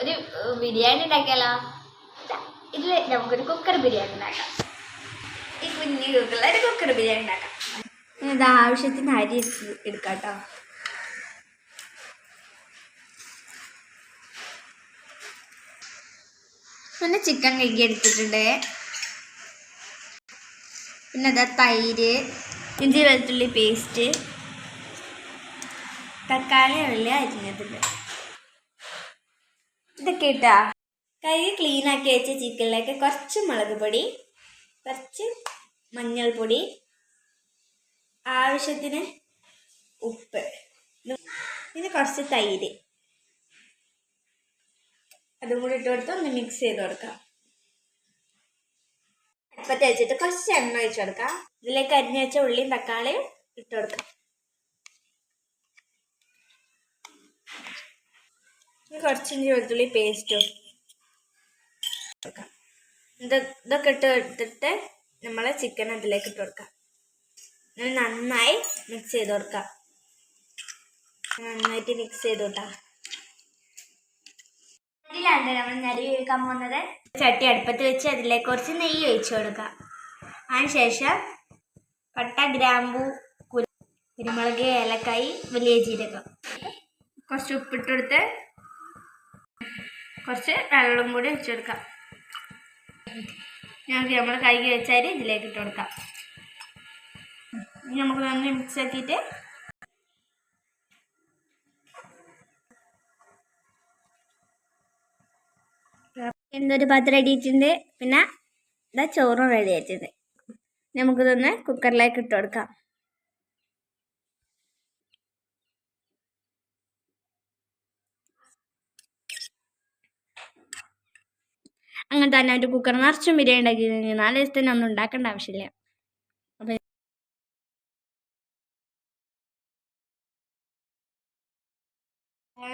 ഒരു ബിരിയാണി ഉണ്ടാക്കിയാലോ? ഇതിൽ നമുക്കൊരു കുക്കർ ബിരിയാണി ഉണ്ടാക്കാം. ഈ കുഞ്ഞു കുക്കറിൽ ഒരു കുക്കർ ബിരിയാണി ഉണ്ടാക്കാം. ഇത് ആവശ്യത്തിന് അരി എടുക്കാട്ടോ. എടുക്കാം കേട്ടോ പിന്നെ ചിക്കൻ കഴുകി എടുത്തിട്ടുണ്ട്. പിന്നെ അതാ തൈര് ഇഞ്ചി വെളുത്തുള്ളി പേസ്റ്റ് തക്കാളി ഉള്ളി അരിഞ്ഞതുണ്ട് ഇതൊക്കെ ഇട്ടാ. കൈ ക്ലീൻ ആക്കി വെച്ച ചിക്കനിലേക്ക് കുറച്ച് മുളക് പൊടി കുറച്ച് മഞ്ഞൾപ്പൊടി ആവശ്യത്തിന് ഉപ്പ് പിന്നെ കുറച്ച് തൈര്. അതും കൂടി ഇട്ട് കൊടുത്ത് ഒന്ന് മിക്സ് ചെയ്ത് കൊടുക്കാം. അടുപ്പത്ത് വെച്ചിട്ട് കുറച്ച് എണ്ണ ഒഴിച്ച് കൊടുക്കാം. ഇതിലേക്ക് അരിഞ്ഞു വെച്ച ഉള്ളിയും തക്കാളിയും ഇട്ട് കൊടുക്കാം. ഇനി കുറച്ച് ഇഞ്ചി വെളുത്തുള്ളി പേസ്റ്റും ഇതൊക്കെ ഇട്ട് എടുത്തിട്ട് നമ്മളെ ചിക്കൻ അതിലേക്ക് ഇട്ട് കൊടുക്കാം. നന്നായി മിക്സ് ചെയ്ത് കൊടുക്കാം. നന്നായിട്ട് മിക്സ് ചെയ്ത് കൊടുക്കാം നമ്മൾ നരി ഒഴിക്കാൻ പോകുന്നത്? ചട്ടി അടുപ്പത്ത് വെച്ച് അതിലേക്ക് കുറച്ച് നെയ്യ് ഒഴിച്ചു കൊടുക്കാം. അതിനുശേഷം പട്ട ഗ്രാമ്പു കുരു- കുരുമുളക് ഏലക്കായി വലിയ ജീരകം കുറച്ച് ഉപ്പിട്ടെടുത്ത് കുറച്ച് വെള്ളം കൂടി ഒഴിച്ചു കൊടുക്കാം ഞങ്ങൾക്ക് നമ്മൾ കൈകി വെച്ചാൽ ഇതിലേക്ക് ഇട്ട് കൊടുക്കാം. ഇനി നമുക്ക് നന്നായി മിക്സ് ആക്കിയിട്ട് എന്തൊരു പാത്രം റെഡി ആയിട്ടുണ്ട് പിന്നെ ഇതാ ചോറും റെഡി ആയിട്ടുണ്ട്. നമുക്കിതൊന്ന് കുക്കറിലേക്ക് ഇട്ട് കൊടുക്കാം. അങ്ങനെ തന്നെ ഒരു കുക്കർ നിറച്ചും ബിരിയാണി ഉണ്ടാക്കി നാല് ദിവസത്തിന് ഒന്നും ഉണ്ടാക്കേണ്ട ആവശ്യമില്ല. അപ്പം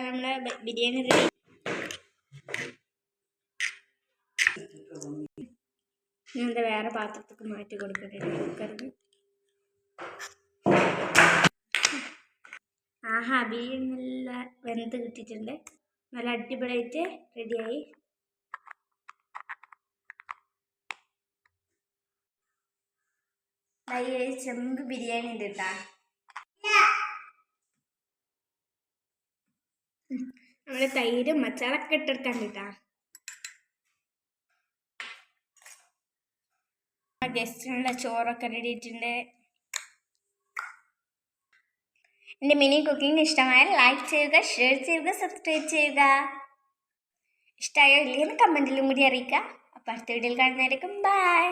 നമ്മളെ ബിരിയാണി റെഡി. വേറെ പാത്രത്തേക്ക് മാറ്റി കൊടുക്കട്ടെ? കുക്കറിന് ആഹാ ബിരിയാണി നല്ല വെന്ത് കിട്ടിയിട്ടുണ്ട്. നല്ല അടിപൊളിയായിട്ട് റെഡിയായി. ചെമ്പ് ബിരിയാണി ഉണ്ട് കേട്ടാ. നമ്മൾ തൈരും മച്ചാറൊക്കെ ഇട്ടെടുക്കാൻ കേട്ടാ. ഗസ്റ്റിനുള്ള ചോറൊക്കെ റെഡി ആയിട്ടുണ്ട്. എന്റെ മിനി കുക്കിംഗ് ഇഷ്ടമായാൽ ലൈക്ക് ചെയ്യുക ഷെയർ ചെയ്യുക സബ്സ്ക്രൈബ് ചെയ്യുക. ഇഷ്ടമായോ ഇല്ലെങ്കിൽ കമന്റിലും കൂടി അറിയിക്കുക. അപ്പോൾ അടുത്ത വീഡിയോയിൽ കാണുന്നതായിരിക്കും ബൈ